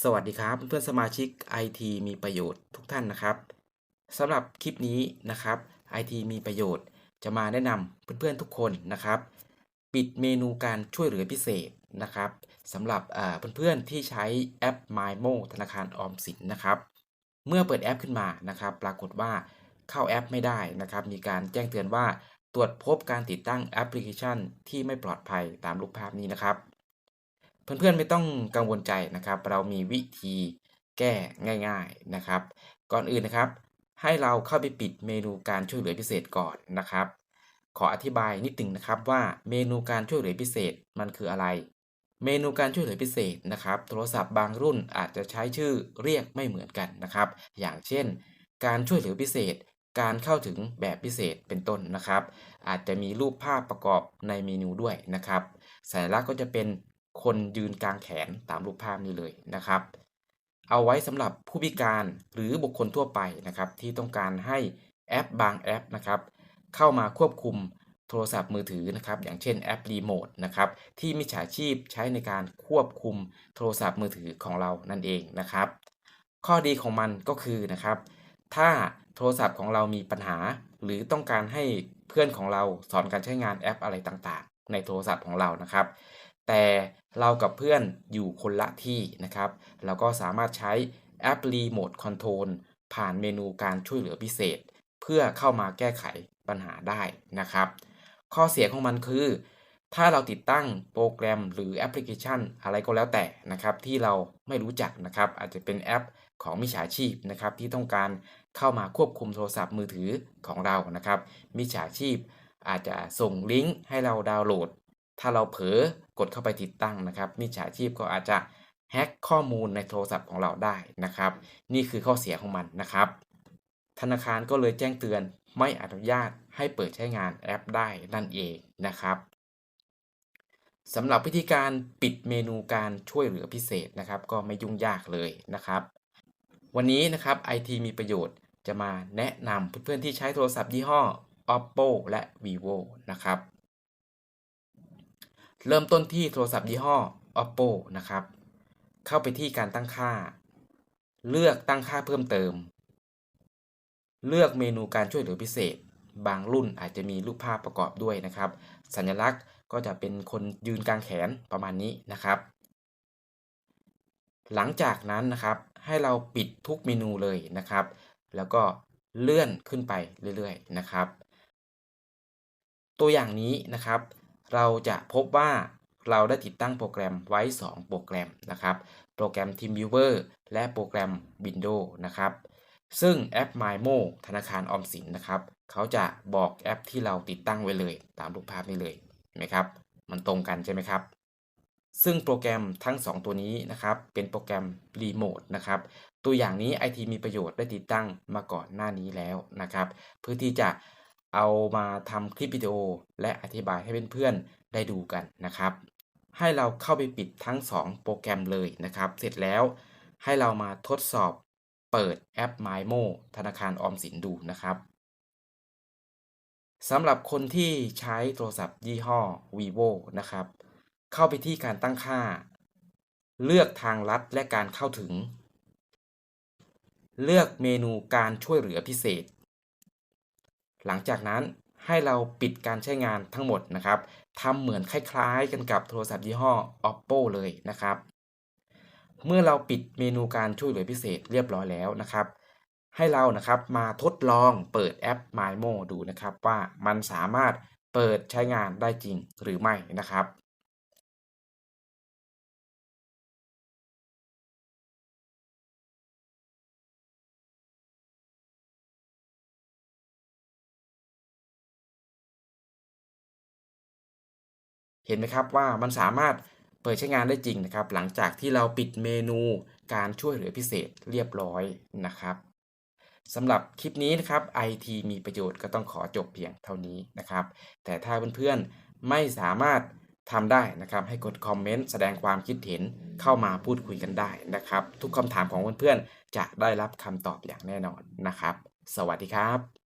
สวัสดีครับเพื่อนสมาชิก IT มีประโยชน์ทุกท่านนะครับสำหรับคลิปนี้นะครับ IT มีประโยชน์จะมาแนะนำเพื่อนๆทุกคนนะครับ ปิดเมนูการช่วยเหลือพิเศษนะครับสำหรับอ่าเพื่อนๆที่ใช้แอป MyMo ธนาคารออมสินนะครับ เมื่อเปิดแอปขึ้นมานะครับ ปรากฏว่าเข้าแอปไม่ได้นะครับ มีการแจ้งเตือนว่าตรวจพบการติดตั้งแอปพลิเคชันที่ไม่ปลอดภัยตามรูปภาพนี้นะครับ เพื่อนๆไม่ต้องกังวลใจนะครับ เรามีวิธีแก้ง่ายๆนะครับ ก่อนอื่นนะครับ ให้เราเข้าไปปิดเมนูการช่วยเหลือพิเศษก่อนนะครับ ขออธิบายนิดหนึ่งนะครับว่าเมนูการช่วยเหลือพิเศษมันคืออะไร เมนูการช่วยเหลือพิเศษนะครับ โทรศัพท์บางรุ่นอาจจะใช้ชื่อเรียกไม่เหมือนกันนะครับ อย่างเช่น การช่วยเหลือพิเศษ การเข้าถึงแบบพิเศษเป็นต้นนะครับ อาจจะมีรูปภาพประกอบในเมนูด้วยนะครับสัญลักษณ์ก็จะเป็น คนยืนกลางแขนตามรูปภาพนี้เลยนะครับ เอาไว้สำหรับผู้พิการหรือบุคคลทั่วไปนะครับ ที่ต้องการให้แอปบางแอปนะครับ เข้ามาควบคุมโทรศัพท์มือถือนะครับ อย่างเช่นแอปรีโมทนะครับที่มิจฉาชีพใช้ในการควบคุมโทรศัพท์มือถือของเรานั่นเองนะครับ ข้อดีของมันก็คือนะครับ ถ้าโทรศัพท์ของเรามีปัญหา หรือต้องการให้เพื่อนของเราสอนการใช้งานแอปอะไรต่างๆ ในโทรศัพท์ของเรานะครับ แต่เรากับเพื่อนอยู่คนละที่นะครับ เราก็สามารถใช้แอป Remote Control ผ่านเมนูการช่วยเหลือพิเศษ เพื่อเข้ามาแก้ไขปัญหาได้นะครับ ข้อเสียของมันคือ ถ้าเราติดตั้งโปรแกรมหรือแอปพลิเคชันอะไรก็แล้วแต่นะครับที่เราไม่รู้จักนะครับ อาจจะเป็นแอปของมิจฉาชีพนะครับที่ต้องการเข้ามาควบคุมโทรศัพท์มือถือของเรานะครับมิจฉาชีพอาจจะส่งลิงก์ให้เราดาวน์โหลด ถ้าเราเผลอกดเข้าไปติดตั้งนะครับมิจฉาชีพก็อาจจะแฮ็กข้อมูลในโทรศัพท์ของเราได้นะครับ นี่คือข้อเสียของมันนะครับ ธนาคารก็เลยแจ้งเตือนไม่อนุญาตให้เปิดใช้งานแอปได้นั่นเองนะครับสำหรับวิธีการปิดเมนูการช่วยเหลือพิเศษนะครับ ก็ไม่ยุ่งยากเลยนะครับ วันนี้นะครับ IT มีประโยชน์จะมาแนะนำเพื่อนๆที่ใช้โทรศัพท์ยี่ห้อ Oppo และ Vivo นะครับ เริ่มต้นที่โทรศัพท์ยี่ห้อ Oppo นะครับ เข้าไปที่การตั้งค่า เลือกตั้งค่าเพิ่มเติม เลือกเมนูการช่วยเหลือพิเศษ บางรุ่นอาจจะมีรูปภาพประกอบด้วยนะครับ สัญลักษณ์ก็จะเป็นคนยืนกลางแขนประมาณนี้นะครับ หลังจากนั้นนะครับ ให้เราปิดทุกเมนูเลยนะครับ แล้วก็เลื่อนขึ้นไปเรื่อยๆนะครับ ตัวอย่างนี้นะครับ เราจะพบว่าเราได้ติดตั้งโปรแกรมไว้ 2 โปรแกรมนะครับ โปรแกรม TeamViewer และโปรแกรม Windows นะครับ ซึ่งแอป MyMo ธนาคารออมสินนะครับ เขาจะบอกแอปที่เราติดตั้งไว้เลย ตามรูปภาพนี้เลยเห็นไหมครับ มันตรงกันใช่ไหมครับ ซึ่งโปรแกรมทั้ง 2 ตัวนี้นะครับ เป็นโปรแกรมรีโมทนะครับ ตัวอย่างนี้ IT มีประโยชน์ได้ติดตั้งมาก่อนหน้านี้แล้วนะครับ เพื่อที่จะ เอามาทำคลิปวิดีโอและอธิบายให้เพื่อนๆได้ดูกันนะครับ ให้เราเข้าไปปิดทั้ง 2 โปรแกรมเลยนะครับ เสร็จแล้วให้เรามาทดสอบเปิดแอป MyMo ธนาคารออมสินดูนะครับสำหรับคนที่ใช้โทรศัพท์ยี่ห้อ vivo นะครับ เข้าไปที่การตั้งค่า เลือกทางลัดและการเข้าถึง เลือกเมนูการช่วยเหลือพิเศษ หลังจากนั้นให้เราปิดการใช้งานทั้งหมดนะครับทำเหมือนคล้ายๆ กันกับโทรศัพท์ยี่ห้อ oppo เลยนะครับ เมื่อเราปิดเมนูการช่วยเหลือพิเศษเรียบร้อยแล้วนะครับ ให้เรานะครับมาทดลองเปิดแอป MyMo ดูนะครับ ว่ามันสามารถเปิดใช้งานได้จริงหรือไม่นะครับ เห็นไหมครับว่ามันสามารถเปิดใช้งานได้จริงนะครับ หลังจากที่เราปิดเมนูการช่วยเหลือพิเศษเรียบร้อยนะครับสำหรับคลิปนี้นะครับ IT มีประโยชน์ก็ต้องขอจบเพียงเท่านี้นะครับ แต่ถ้าเพื่อนๆไม่สามารถทำได้นะครับ ให้กดคอมเมนต์แสดงความคิดเห็นเข้ามาพูดคุยกันได้นะครับ ทุกคำถามของเพื่อนๆจะได้รับคำตอบอย่างแน่นอนนะครับ สวัสดีครับ